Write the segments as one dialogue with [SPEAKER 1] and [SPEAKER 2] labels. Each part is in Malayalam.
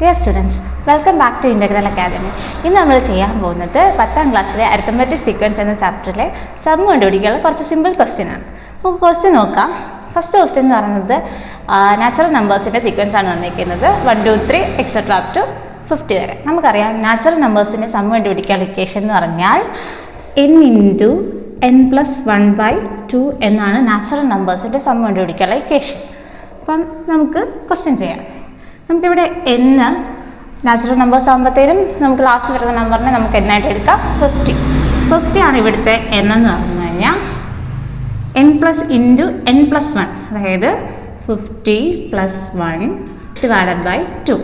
[SPEAKER 1] Dear students welcome back to integral academy ഇന്ന് നമ്മൾ ചെയ്യാൻ പോകുന്നത് പത്താം ക്ലാസ്സിലെ അരിത്തമെറ്റിക് സീക്വൻസ് എന്ന ചാപ്റ്ററിലെ സം കണ്ടുപിടിക്കാനുള്ള കുറച്ച് സിമ്പിൾ ക്വസ്റ്റ്യൻ ആണ്. നമുക്ക് ക്വസ്റ്റ്യൻ നോക്കാം. ഫസ്റ്റ് ക്വസ്റ്റ്യൻ എന്ന് പറയുന്നത് നാച്ചുറൽ നമ്പേഴ്സിന്റെ സീക്വൻസ് ആണ് വന്നിരിക്കുന്നത്. One two three etcetera up to fifty വരെ. നമുക്കറിയാം നാച്ചുറൽ നമ്പേഴ്സിന്റെ സം കണ്ടുപിടിക്കാനുള്ള ഇക്വേഷൻ എന്ന് പറഞ്ഞാൽ n into n plus one by two എന്നാണ് നാച്ചുറൽ നമ്പേഴ്സിന്റെ സം കണ്ടുപിടിക്കാനുള്ള ഇക്വേഷൻ അപ്പം നമുക്ക് ക്വസ്റ്റ്യൻ ചെയ്യാം. നമുക്കിവിടെ എന്ന് നാച്ചുറൽ നമ്പേഴ്സ് ആകുമ്പോഴത്തേനും നമുക്ക് ലാസ്റ്റ് വരുന്ന നമ്പറിനെ നമുക്ക് എന്നായിട്ട് എടുക്കാം. ഫിഫ്റ്റി ഫിഫ്റ്റി ആണ് ഇവിടുത്തെ n എന്ന് പറഞ്ഞു കഴിഞ്ഞാൽ n plus into n plus one അതായത് fifty plus one divided by two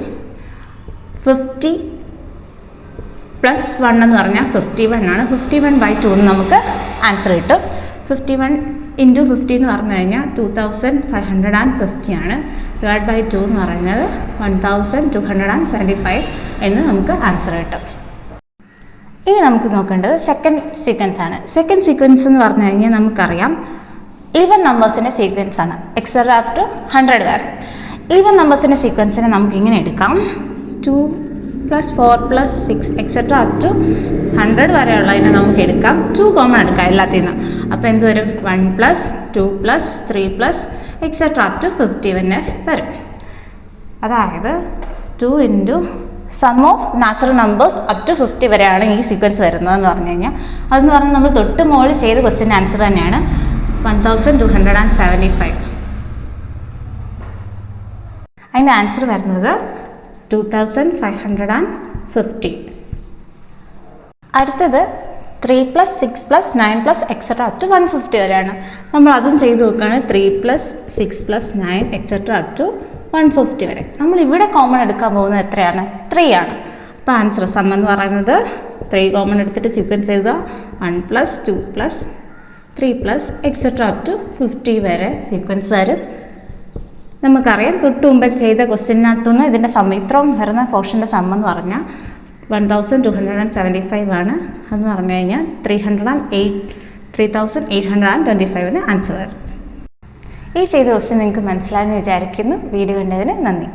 [SPEAKER 1] fifty plus one എന്ന് പറഞ്ഞാൽ ഫിഫ്റ്റി വൺ ആണ്. ഫിഫ്റ്റി വൺ ബൈ ടു എന്ന് നമുക്ക് ആൻസർ കിട്ടും. ഫിഫ്റ്റി വൺ ഇന്റു ഫിഫ്റ്റി എന്ന് പറഞ്ഞു കഴിഞ്ഞാൽ two thousand five hundred and fifty ആണ്. ഡിവൈഡ് ബൈ ടു എന്ന് പറയുന്നത് one thousand two hundred and seventy five എന്ന് നമുക്ക് ആൻസർ കിട്ടും. ഇനി നമുക്ക് നോക്കേണ്ടത് സെക്കൻഡ് സീക്വൻസ് ആണ്. സെക്കൻഡ് സീക്വൻസ് എന്ന് പറഞ്ഞു കഴിഞ്ഞാൽ നമുക്കറിയാം. ഈവൻ നമ്പേഴ്സിന്റെ സീക്വൻസ് ആണ്. എക്സെറാപ്റ്റ് ഹൺഡ്രഡ് വരെ. ഈവൻ നമ്പേഴ്സിന്റെ സീക്വൻസിനെ നമുക്ക് ഇങ്ങനെ എടുക്കാം. Two plus four plus six etcetera up to hundred വരെയുള്ളതിനെ നമുക്ക് എടുക്കാം. ടു കോമൺ എടുക്കാം എല്ലാത്തിൽ നിന്നും അപ്പോൾ എന്ത് വരും? One plus two plus three plus etcetera up to fifty വരെ വരും. അതായത് two into sum of natural numbers up to fifty വരെയാണ് ഈ സീക്വൻസ് വരുന്നതെന്ന് പറഞ്ഞു കഴിഞ്ഞാൽ. അതെന്ന് പറഞ്ഞാൽ നമ്മൾ തൊട്ട് മുകളിൽ ചെയ്ത ക്വസ്റ്റ്യൻ ആൻസർ തന്നെയാണ് one thousand two hundred and seventy five അതിന്റെ ആൻസർ വരുന്നത് അടുത്തത് three plus six plus nine plus etcetera up to one fifty വരെയാണ്. നമ്മൾ അതും ചെയ്ത് നോക്കുകയാണ്. Three plus six plus nine etcetera up to one fifty വരെ. നമ്മൾ ഇവിടെ കോമൺ എടുക്കാൻ പോകുന്നത് എത്രയാണ്? ത്രീ ആണ്. അപ്പോൾ ആൻസർ സം എന്ന് പറയുന്നത് ത്രീ കോമൺ എടുത്തിട്ട് സീക്വൻസ് ചെയ്യുക one plus two plus three plus etcetera up to fifty വരെ സീക്വൻസ് വരും. നമുക്കറിയാം തൊട്ട് മുമ്പ് ചെയ്ത ക്വസ്റ്റ്യനകത്തുനിന്ന് ഇതിന്റെ സം ഇത്രയും വരുന്ന പോർഷന്റെ സം എന്ന് പറഞ്ഞാൽ one thousand two hundred and seventy five ആണ്. അതെന്ന് പറഞ്ഞു കഴിഞ്ഞാൽ three hundred and eight three thousand eight hundred and twenty ഫൈവിന് answer വരും. ഈ ചെയ്ത ക്വസ്റ്റ്യൻ നിങ്ങൾക്ക് മനസ്സിലായെന്ന് വിചാരിക്കുന്നു. വീഡിയോ കണ്ടതിന് നന്ദി.